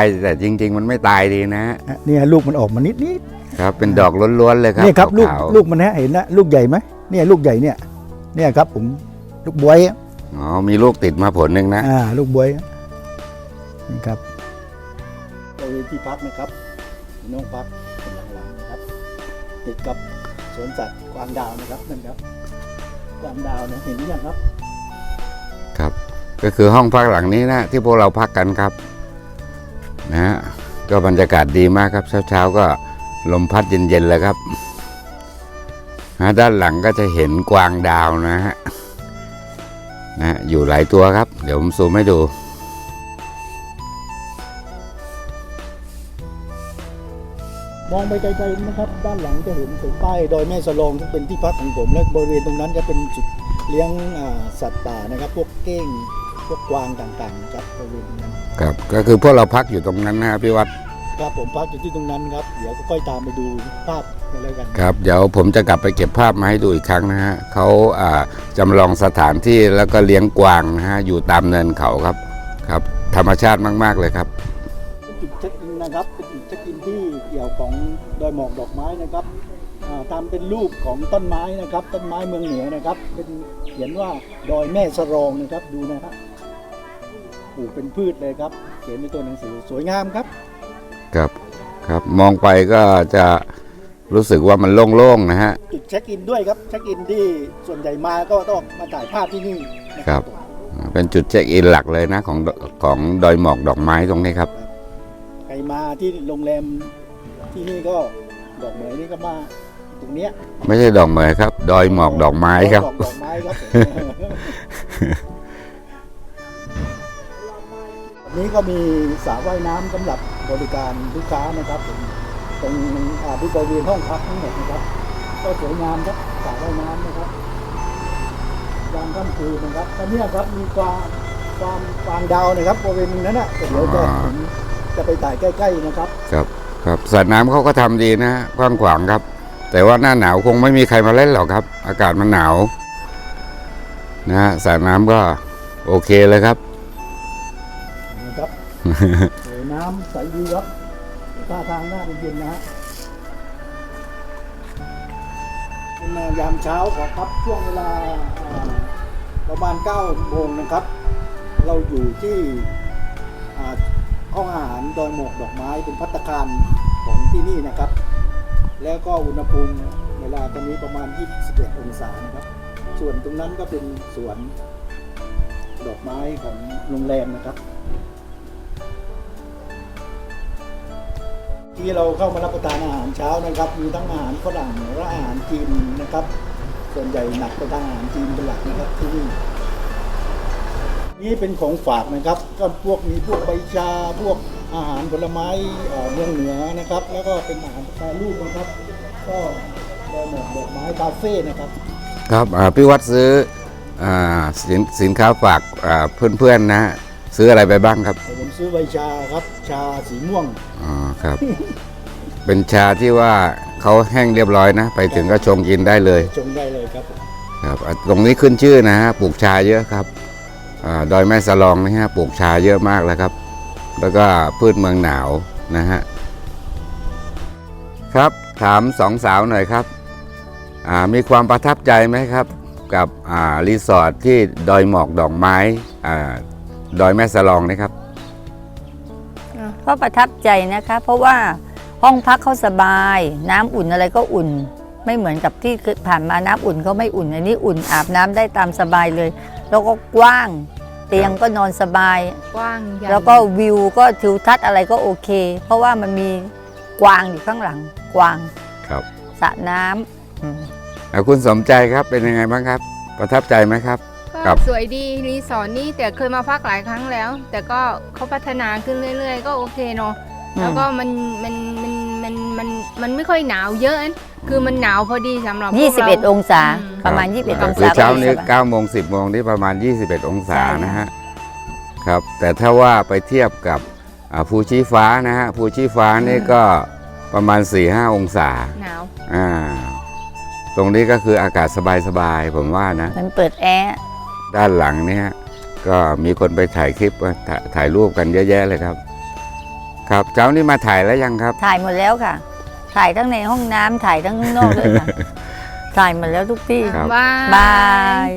ตายแต่จริง ๆ มันไม่ตายดีนะอะเนี่ยลูกมันออกมานิดนิดครับเป็นดอกล้วนๆเลยครับเนี่ยครับลูกขาวๆลูกมันนะเห็นนะลูกใหญ่ไหมเนี่ยลูกใหญ่เนี่ยเนี่ยครับผมลูกบวยอะอ๋อมีลูกติดมาผลหนึ่งนะอ่าลูกบวยอะนี่ครับบริเวณที่พักนะครับน้องพักเป็นหลังๆนะครับ ติดกับสวนสัตว์กวางดาวนะครับนั่นครับกวางดาวนะเห็นหรือยังครับครับก็คือห้องพักหลังนี้นะที่พวกเราพักกันครับ นะฮะก็บรรยากาศดีมากครับ เช้าๆก็ลมพัดเย็นๆเลยครับฮะด้านหลังก็จะเห็นกวางดาวนะฮะนะอยู่หลายตัวครับ เดี๋ยวผมซูมให้ดูมองไปไกลๆนะครับ ด้านหลังจะเห็นถึงป้ายดอยแม่สลองซึ่เป็นที่พักของผม และบริเวณตรงนั้นจะเป็นจุดเลี้ยงสัตว์ป่านะครับ พวกเก้ง พวกกวางต่างๆนะครับบริเวณตรงนั้นครับก็คือพวกเราพักอยู่ตรงนั้นนะครับพี่วัดครับผมพักอยู่ที่ตรงนั้นครับ เดี๋ยวก็ค่อยตามไปดูภาพกันแล้วกันครับเดี๋ยวผมจะกลับไปเก็บภาพมาให้ดูอีกครั้งนะฮะเขาอ่าจำลองสถานที่แล้วก็เลี้ยงกวางนะฮะอยู่ตามเนินเขาครับครับ ธรรมชาติมาก ๆเลยครับ เป็นจุดเช็คอินนะครับเป็นจุดเช็คอินที่เกี่ยวของดอยหมอกดอกไม้นะครับอ่าทำเป็นรูปของต้นไม้นะครับ ต้นไม้เมืองเหนือนะครับ เป็นเขียนว่าดอยแม่สรองนะครับดูนะครับ ปลูกเป็นพืชเลยครับ เขียนในตัวหนังสือสวยงามครับ ครับครับมองไปก็จะรู้สึกว่ามันโล่งๆนะฮะ จุดเช็คอินด้วยครับเช็คอินที่ส่วนใหญ่มาก็ต้องมาถ่ายภาพที่นี่นะครับเป็นจุดเช็คอินหลักเลยนะของของดอยหมอกดอกไม้ตรงนี้ครับ ใครมาที่โรงแรมที่นี่ก็ดอกเหมยนี่ก็มาตรงเนี้ยไม่ใช่ดอกเหมยครับ ดอยหมอกดอกไม้ครับ ดอกดอกไม้ครับ นนี้ก็มีสระว่ายน้ำสำหรับบริการลูกค้านะครับตรงบริเวณห้องพักทั้งหมดนะครับ ก็สวยงามครับสระว่ายน้ำนะครับยามค่ำคืนนะครับตอนนี้ครับมีกวางกวางกวางดาวนะครับบริเวณนั้นนะเดี๋ยวจะผมจะไปถ่ายใกล้ๆนะครับ ครับครับสระน้ำเขาก็ทำดีนะฮะกว้างขวางครับ แต่ว่าหน้าหนาวคงไม่มีใครมาเล่นหรอกครับ อากาศมันหนาวนะฮะสระน้ำก็โอเคเลยครับ น้ำใสดีครับท่าทางน่าเย็นนะฮะเป็นยามเช้าขอครับช่วงเวลาประมาณ9โมงนะครับ เราอยู่ที่ห้องอาหารดอยหมอกดอกไม้เป็นพัตตาคารของที่นี่นะครับ แล้วก็อุณหภูมิเวลาตอนนี้ประมาณ 21 องศานะครับ ส่วนตรงนั้นก็เป็นสวนดอกไม้ของโรงแรมนะครับ ที่เราเข้ามารับประทานอาหารเช้านะครับ มีทั้งอาหารฝรั่งและอาหารจีนนะครับ ส่วนใหญ่หนักไปทางอาหารจีนเป็นหลักนะครับที่นี่นี่เป็นของฝากนะครับ ก็พวกมีพวกใบชาพวกอาหารผลไม้เอ่อเมืองเหนือนะครับ แล้วก็เป็นอาหารแปรรูปนะครับ ก็ดอกดอกไม้คาเฟ่นะครับ ครับพี่วัดซื้ออสินสินค้าฝากเพื่อนๆนะ ซื้ออะไรไปบ้างครับ ผมซื้อใบชาครับ ชาสีม่วง อ๋อครับ เป็นชาที่ว่าเขาแห้งเรียบร้อยนะ ไปถึงก็ชงกินได้เลยชงได้เลยครับผมครับอะตรงนี้ขึ้นชื่อนะฮะปลูกชาเยอะครับอาดอยแม่สลองนี่ฮะปลูกชาเยอะมากแล้วครับ แล้วก็พืชเมืองหนาวนะฮะครับถามสองสาวหน่อยครับอ่ามีความประทับใจไหมครับ กับอ่ารีสอร์ทที่ดอยหมอกดอกไม้อ่า ดอยแม่สลองนี่ครับก็ประทับใจนะคะ เพราะว่าห้องพักเขาสบาย น้ำอุ่นอะไรก็อุ่น ไม่เหมือนกับที่เคยผ่านมาน้ำอุ่นก็ไม่อุ่นอันนี้อุ่นอาบน้ำได้ตามสบายเลย แล้วก็กว้าง เตียงก็นอนสบายกว้างใหญ่แล้วก็วิวก็ทิวทัศน์อะไรก็โอเค เพราะว่ามันมีกวางอยู่ข้างหลังกวางครับสระน้ำอืมอะคุณสมใจครับเป็นยังไงบ้างครับ ประทับใจไหมครับ ครัก็บสวยดีรีสอร์ทนี่แต่เคยมาพักหลายครั้งแล้ว แต่ก็เขาพัฒนาขึ้นเรื่อย ๆ ก็โอเคเนาะแล้วก็มันมันมันมันมันมันไม่ค่อยหนาวเยอะนะคือมันหนาวพอดีสำหรับพวกเรา21 องศาอืม ประมาณค21บองคือศาเช้านี้ก็สบาย9โมง10โมงที่ประมาณ 21 องศาใช่ นะฮะครับแต่ถ้าว่าไปเทียบกับอ่าภูชีฟ้านะฮะภูชีฟ้านี่ก็ประมาณ 4-5 องศาหนาว อ่าตรงนี้ก็คืออากาศสบายๆผมว่านะ มันเปิดแอร์ ด้านหลังเนี่ยก็มีคนไปถ่ายคลิปถ่ายถ่ายรูปกันเยอะแยะเลยครับ ครับเจ้านี่มาถ่ายแล้วยังครับ ถ่ายหมดแล้วค่ะ ถ่ายทั้งในห้องน้ำถ่ายทั้งข้างนอกด้วยค่ะ ถ่ายหมดแล้วทุกที่ครับบายบาย